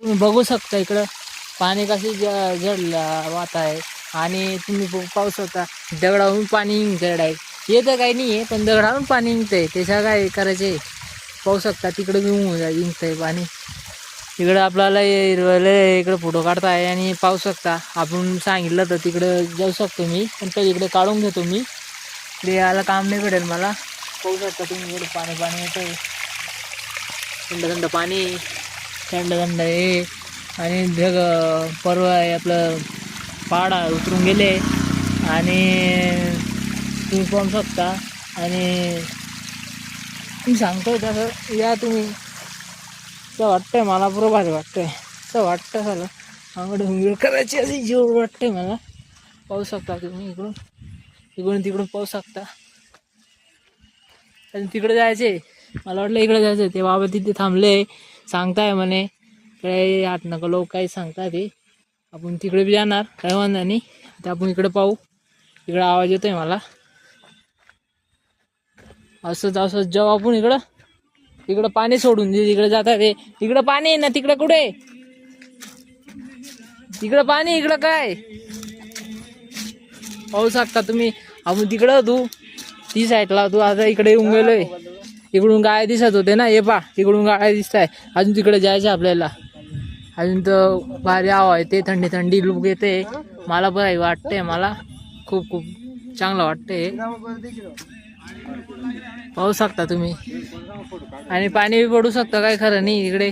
तुम्ही बघू शकता इकडं. पाणी कशी ज जडला वाहत आहे. आणि तुम्ही पाहू शकता दगडावरून पाणी निघतंय आहे येतं काही नाही आहे पण दगडावरून पाणी निघतंय त्याच्या काय करायचे पाहू शकता तिकडं घेऊन आहे पाणी. इकडं आपल्याला हिरवले इकडं फोटो काढता आहे आणि पाहू शकता आपण सांगितलं तर तिकडं जाऊ शकतो मी. पण तर इकडे काढून घेतो मी. इकडे यायला काम नाही भेटेल मला. पाहू शकता तुम्ही इकडे पाणी पाणी येतं थंड थंड पाणी. थंड थंड हे आणि ढग पर्व आहे आपलं. पहाड उतरून गेले. आणि तुम्ही पाहू शकता. आणि मी सांगतोय तसं या तुम्ही. असं वाटतंय मला पुरं भारी वाटतंय. असं वाटतं झालं. आंगड हुंगड करायची अशी जीव वाटतंय मला. पाहू शकता तुम्ही इकडून. इकडून तिकडून पाहू शकता. आणि तिकडे जायचे मला वाटलं इकडे जायचं ते बाबा तिथे थांबले. सांगताय म्हणे. काय आठ नका लोक काही सांगताय ते आपण तिकडे बी जाणार. काय वांधा नाही. आता आपण इकडे पाहू. इकडे आवाज येतोय मला. असंच असंच. जाऊ आपण इकडं. इकडं पाणी सोडून दे. तिकडे जातात ते. इकडं पाणी आहे ना तिकडं कुठे? तिकडं पाणी इकडं काय? पाहू शकता तुम्ही. आपण तिकडं तू ती साईडला तू आता इकडे येऊन गेलोय. इकडून गाय दिसत होते ना ये पा इकडून गाय दिसत आहे अजून तिकडे जायचं आपल्याला. अजून तर भारी हवा येते थंडी थंडी लूक येते. मला बरं वाटते मला खूप खूप चांगलं वाटते पाहू शकता तुम्ही. आणि पाणी बी पडू शकतं काय खरं नाही इकडे.